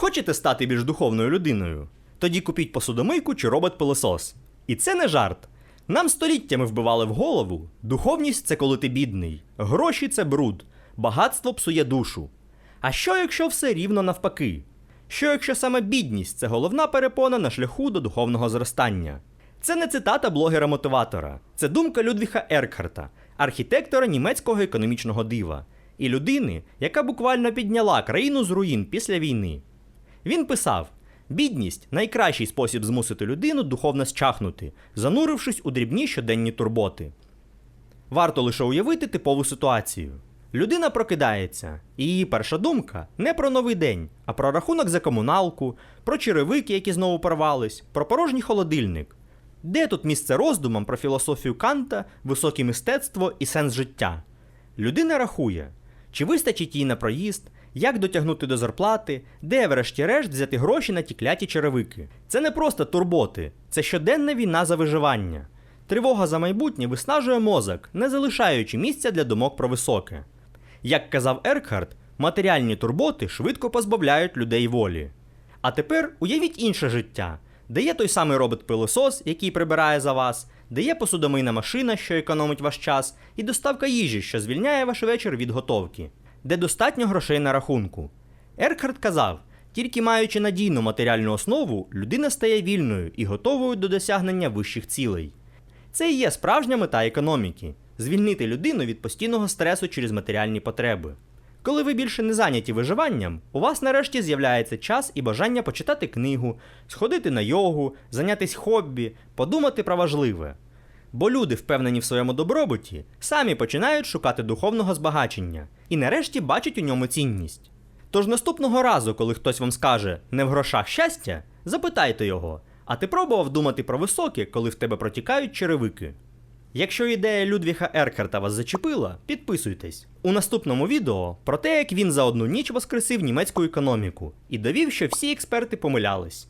Хочете стати більш духовною людиною? Тоді купіть посудомийку чи робот-пилосос. І це не жарт. Нам століттями вбивали в голову: духовність це коли ти бідний, гроші це бруд, багатство псує душу. А що якщо все рівно навпаки? Що якщо саме бідність це головна перепона на шляху до духовного зростання? Це не цитата блогера-мотиватора, це думка Людвіха Еркхарта, архітектора німецького економічного дива, і людини, яка буквально підняла країну з руїн після війни. Він писав: бідність найкращий спосіб змусити людину духовно счахнути, занурившись у дрібні щоденні турботи. Варто лише уявити типову ситуацію. Людина прокидається, і її перша думка не про новий день, а про рахунок за комуналку, про черевики, які знову порвались, про порожній холодильник. Де тут місце роздумам про філософію Канта, високе мистецтво і сенс життя? Людина рахує, чи вистачить їй на проїзд, як дотягнути до зарплати, де, врешті-решт, взяти гроші на ті кляті черевики. Це не просто турботи, це щоденна війна за виживання. Тривога за майбутнє виснажує мозок, не залишаючи місця для думок про високе. Як казав Еркхард, матеріальні турботи швидко позбавляють людей волі. А тепер уявіть інше життя, де є той самий робот-пилосос, який прибирає за вас, де є посудомийна машина, що економить ваш час, і доставка їжі, що звільняє ваш вечір від готовки, де достатньо грошей на рахунку. Еркхард казав: тільки маючи надійну матеріальну основу, людина стає вільною і готовою до досягнення вищих цілей. Це і є справжня мета економіки звільнити людину від постійного стресу через матеріальні потреби. Коли ви більше не зайняті виживанням, у вас нарешті з'являється час і бажання почитати книгу, сходити на йогу, зайнятися хобі, подумати про важливе. Бо люди, впевнені в своєму добробуті, самі починають шукати духовного збагачення і нарешті бачать у ньому цінність. Тож наступного разу, коли хтось вам скаже не в грошах щастя, запитайте його, а ти пробував думати про високе, коли в тебе протікають черевики? Якщо ідея Людвіха Еркерта вас зачепила, підписуйтесь. У наступному відео про те, як він за одну ніч воскресив німецьку економіку і довів, що всі експерти помилялись.